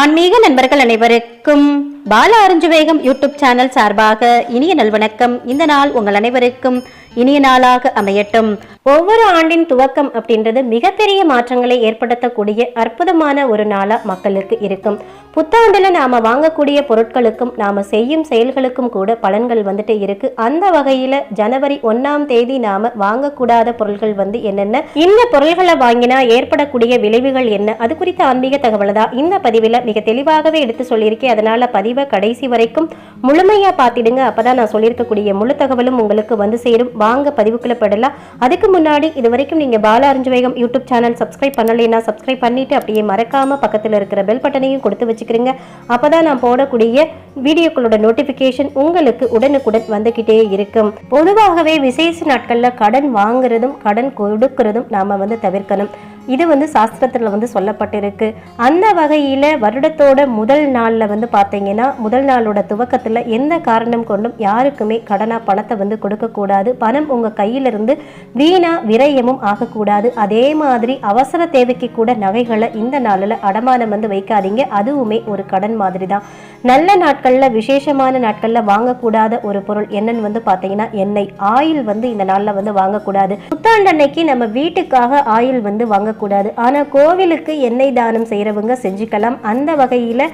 ஆன்மீக நண்பர்கள் அனைவருக்கும் பால அருஞ்சுவேகம் யூடியூப் சேனல் சார்பாக இனிய நல்வணக்கம். இந்த நாள் உங்கள் அனைவருக்கும் இனிய நாளாக அமையட்டும். ஒவ்வொரு ஆண்டின் துவக்கம் அப்படின்றது மிகப்பெரிய மாற்றங்களை ஏற்படுத்தக்கூடிய அற்புதமான ஒரு நாளா மக்களுக்கு இருக்கும். புத்தாண்டுல நாம வாங்கக்கூடிய பொருட்களுக்கும் நாம செய்யும் செயல்களுக்கும் கூட பலன்கள் வந்துட்டு இருக்கு. அந்த வகையில ஜனவரி ஒன்னாம் தேதி நாம வாங்கக்கூடாத பொருள்கள் வந்து என்னென்ன? இந்த பொருள்களை வாங்கினா ஏற்படக்கூடிய விளைவுகள் என்ன? அது குறித்த ஆன்மீக தகவல் தான் இந்த பதிவில் மிக தெளிவாகவே எடுத்து சொல்லியிருக்கேன். அதனால பதிவை கடைசி வரைக்கும் முழுமையா பார்த்திடுங்க. அப்பதான் நான் சொல்லியிருக்கக்கூடிய முழு தகவலும் உங்களுக்கு வந்து சேரும். வாங்க பதிவுக்குள்ள படலாம் அதுக்கு முன்னாடி இது வரைக்கும் நீங்க பால அறிஞ்சுவேகம் யூடியூப் சேனல் சப்ஸ்கிரைப் பண்ணலைன்னா சப்ஸ்கிரைப் பண்ணிட்டு அப்படியே மறக்காம பக்கத்துல இருக்கிற பெல் பட்டனையும் கொடுத்து வச்சுக்கிறீங்க. அப்பதான் நான் போடக்கூடிய வீடியோக்களோட நோட்டிபிகேஷன் உங்களுக்கு உடனுக்குடன் வந்துகிட்டே இருக்கும். பொதுவாகவே விசேஷ நாட்கள்ல கடன் வாங்குறதும் கடன் கொடுக்கறதும் நாம வந்து தவிர்க்கணும். இது வந்து சாஸ்திரத்தில் வந்து சொல்லப்பட்டிருக்கு. அந்த வகையில் வருடத்தோட முதல் நாளில் வந்து பார்த்தீங்கன்னா முதல் நாளோட துவக்கத்தில் எந்த காரணம் கொண்டும் யாருக்குமே கடனாக பணத்தை வந்து கொடுக்கக்கூடாது பணம் உங்கள் கையிலிருந்து வீணா விரயமும் ஆகக்கூடாது. அதே மாதிரி அவசர தேவைக்கு கூட நகைகளை இந்த நாளில் அடமானம் வந்து வைக்காதீங்க. அதுவுமே ஒரு கடன் மாதிரி தான் நல்ல நாட்களில் விசேஷமான நாட்களில் வாங்கக்கூடாத ஒரு பொருள் என்னன்னு வந்து பார்த்தீங்கன்னா எண்ணெய். ஆயில் வந்து இந்த நாளில் வந்து வாங்கக்கூடாது. புத்தாண்டு அன்னைக்கு நம்ம வீட்டுக்காக ஆயில் வந்து வாங்கக்கூடாது. ஆனால் கோவிலுக்கு எண்ணெய் தானம் செய்கிறவங்க செஞ்சுக்கலாம். அந்த வகையில்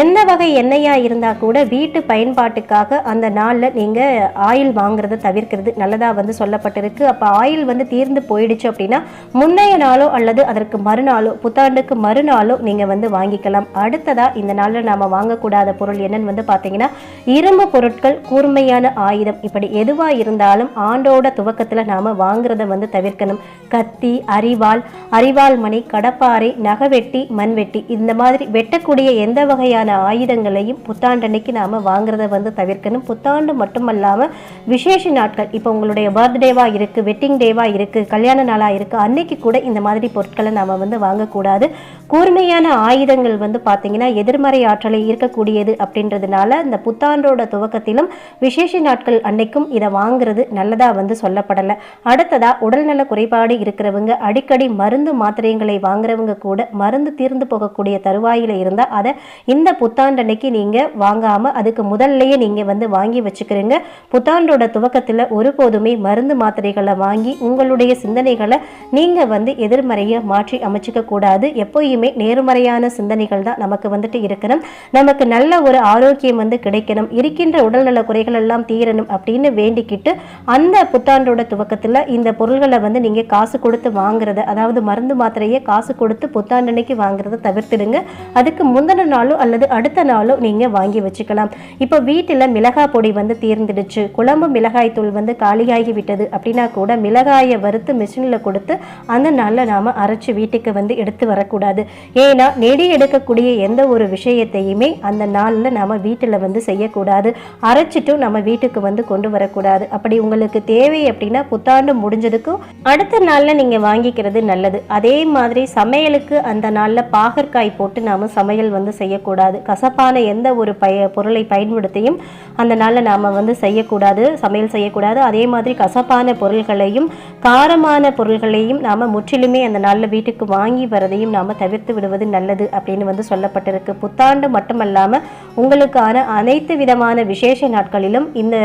எந்த வகை எண்ணெயாக இருந்தால் கூட வீட்டு பயன்பாட்டுக்காக அந்த நாளில் நீங்கள் ஆயில் வாங்குறத தவிர்க்கிறது நல்லதாக வந்து சொல்லப்பட்டிருக்கு. அப்போ ஆயில் வந்து தீர்ந்து போயிடுச்சு அப்படின்னா முன்னைய நாளோ அல்லது அதற்கு மறுநாளோ புத்தாண்டுக்கு மறுநாளோ நீங்கள் வந்து வாங்கிக்கலாம். அடுத்ததாக இந்த நாளில் நாம் வாங்கக்கூடாத பொருள் என்னன்னு வந்து பார்த்தீங்கன்னா இரும்பு பொருட்கள் கூர்மையான ஆயுதம். இப்படி எதுவாக இருந்தாலும் ஆண்டோட துவக்கத்தில் நாம் வாங்குறத வந்து தவிர்க்கணும். கத்தி அரிவாள் அரிவாள் மணி கடப்பாறை நகவெட்டி மண்வெட்டி. இந்த மாதிரி வெட்டக்கூடிய எந்த வகையான ஆயுதங்களையும் புத்தாண்டன்னைக்கு நாம் வாங்குறத வந்து தவிர்க்கணும். புத்தாண்டு மட்டுமல்லாமல் விசேஷ நாட்கள். இப்போ உங்களுடைய பர்த்டேவாக இருக்குது வெட்டிங் டேவாக இருக்குது கல்யாண நாளாக இருக்குது அன்னைக்கு கூட இந்த மாதிரி பொருட்களை நாம் வந்து வாங்கக்கூடாது. கூர்மையான ஆயுதங்கள் வந்து பார்த்தீங்கன்னா எதிர்மறை ஆற்றலை இருக்கக்கூடியது அப்படின்றதுனால இந்த புத்தாண்டோட துவக்கத்திலும் விசேஷ நாட்கள் அன்னைக்கும் இதை வாங்குறது நல்லதாக வந்து சொல்லப்படலை. அடுத்ததாக உடல்நல குறைபாடு இருக்கிறவங்க அடிக்கடி மருந்து மாத்திரைகளை வாங்குறவங்க கூட மருந்து தீர்ந்து போகக்கூடிய தருவாயில் இருந்தால் அதை இந்த புத்தாண்டன்னைக்கு நீங்கள் வாங்காமல் அதுக்கு முதல்லையே நீங்கள் வந்து வாங்கி வச்சுக்கிறீங்க. புத்தாண்டோட துவக்கத்தில் ஒருபோதுமே மருந்து மாத்திரைகளை வாங்கி உங்களுடைய சிந்தனைகளை நீங்கள் வந்து எதிர்மறையை மாற்றி அமைச்சிக்க கூடாது. எப்போயுமே நேர்மறையான சிந்தனைகள் தான் நமக்கு வந்துட்டு இருக்கணும். நமக்கு நல்ல ஒரு ஆரோக்கியம் வந்து கிடைக்கணும். இருக்கின்ற உடல்நல குறைகள் எல்லாம் தீரணும் அப்படின்னு வேண்டிக்கிட்டு அந்த புத்தாண்டோட துவக்கத்தில் இந்த பொருள்களை வந்து நீங்கள் காசு கொடுத்து வாங்குறத அதாவது மருந்து மாத்திரையை காசு கொடுத்து புத்தாண்டனைக்கு வாங்குறத தவிர்த்துடுங்க. அதுக்கு முந்தின நாளோ அல்லது அடுத்த நாளோ நீங்கள் வாங்கி வச்சுக்கலாம். இப்போ வீட்டில் மிளகாய் பொடி வந்து தீர்ந்துடுச்சு. குழம்பு மிளகாய் தூள் வந்து காலியாகி விட்டது அப்படின்னா கூட மிளகாயை வறுத்து மிஷினில் கொடுத்து அந்த நாளில் நாம் அரைச்சி வீட்டுக்கு வந்து எடுத்து வரக்கூடாது. ஏன்னா நெடி எடுக்கக்கூடிய எந்த ஒரு விஷயத்தையுமே அந்த நாளில் நம்ம வீட்டில் வந்து செய்யக்கூடாது. அரைச்சிட்டும் நம்ம வீட்டுக்கு வந்து கொண்டு வரக்கூடாது. அப்படி உங்களுக்கு தேவை அப்படின்னா புத்தாண்டு முடிஞ்சதுக்கும் அடுத்த நாளில் நீங்கள் வாங்கிக்கிறது நல்லது. அதே மாதிரி சமையலுக்கு அந்த நாளில் பாகற்காய் போட்டு நாம் சமையல் வந்து செய்யக்கூடாது. கசப்பான எந்த ஒரு பய பொருளை பயன்படுத்தியும் அந்த நாளில் நாம் வந்து செய்யக்கூடாது சமையல் செய்யக்கூடாது. அதே மாதிரி கசப்பான பொருள்களையும் காரமான பொருள்களையும் நாம் முற்றிலுமே அந்த நாளில் வீட்டுக்கு வாங்கி வரதையும் நாம் தவிர்த்து விடுவது நல்லது அப்படின்னு வந்து சொல்லப்பட்டிருக்கு. புத்தாண்டு மட்டுமல்லாமல் உங்களுக்கான அனைத்து விதமான விசேஷ நாட்களிலும் இந்த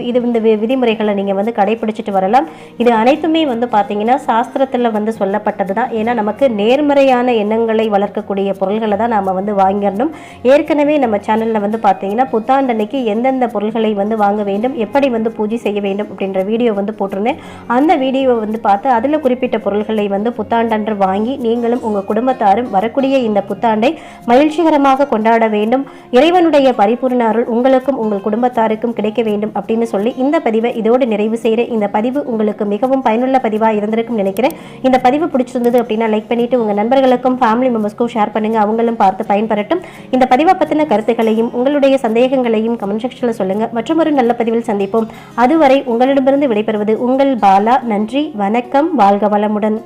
இது இந்த வி- விதிமுறைகளை நீங்கள் வந்து கடைபிடிச்சிட்டு வரலாம். இது அனைத்துமே வந்து பார்த்தீங்கன்னா சாஸ்திரத்தில் வந்து சொல்லப்பட்டது தான் ஏன்னா நமக்கு நேர்மறையான எண்ணங்களை வளர்க்கக்கூடிய பொருள்களை தான் நாம் வந்து வாங்கிடணும். ஏற்கனவே நம்ம சேனலில் வந்து பார்த்தீங்கன்னா புத்தாண்டு அன்னைக்கு எந்தெந்த பொருள்களை வந்து வாங்க வேண்டும் எப்படி வந்து பூஜை செய்ய வேண்டும் அப்படின்ற வீடியோ வந்து போட்டிருந்தேன். அந்த வீடியோவை வந்து பார்த்து அதில் குறிப்பிட்ட பொருள்களை வந்து புத்தாண்டன்று வாங்கி நீங்களும் உங்கள் குடும்பத்தை குடும்பத்தாரும் வரக்கூடிய இந்த புத்தாண்டை மகிழ்ச்சிகரமாக கொண்டாட வேண்டும். இறைவனுடைய பரிபூர்ண அருள் உங்களுக்கும் உங்கள் குடும்பத்தாருக்கும் கிடைக்க வேண்டும் அப்படின்னு சொல்லி இந்த பதிவை இதோடு நிறைவு செய்கிறேன். இந்த பதிவு உங்களுக்கு மிகவும் பயனுள்ள பதிவாக இருந்திருக்கும் நினைக்கிறேன். இந்த பதிவு பிடிச்சிருந்தது அப்படின்னா லைக் பண்ணிட்டு உங்கள் நண்பர்களுக்கும் ஃபேமிலி மெம்பர்ஸ்க்கும் ஷேர் பண்ணுங்க. அவங்களும் பார்த்து பயன்பெறட்டும். இந்த பதிவை பற்றின கருத்துக்களையும் உங்களுடைய சந்தேகங்களையும் கமெண்ட் செக்ஷனில் சொல்லுங்க. மற்றும் ஒரு நல்ல பதிவில் சந்திப்போம். அதுவரை உங்களிடமிருந்து விடைபெறுவது உங்கள் பாலா. நன்றி வணக்கம். வாழ்க வளமுடன்.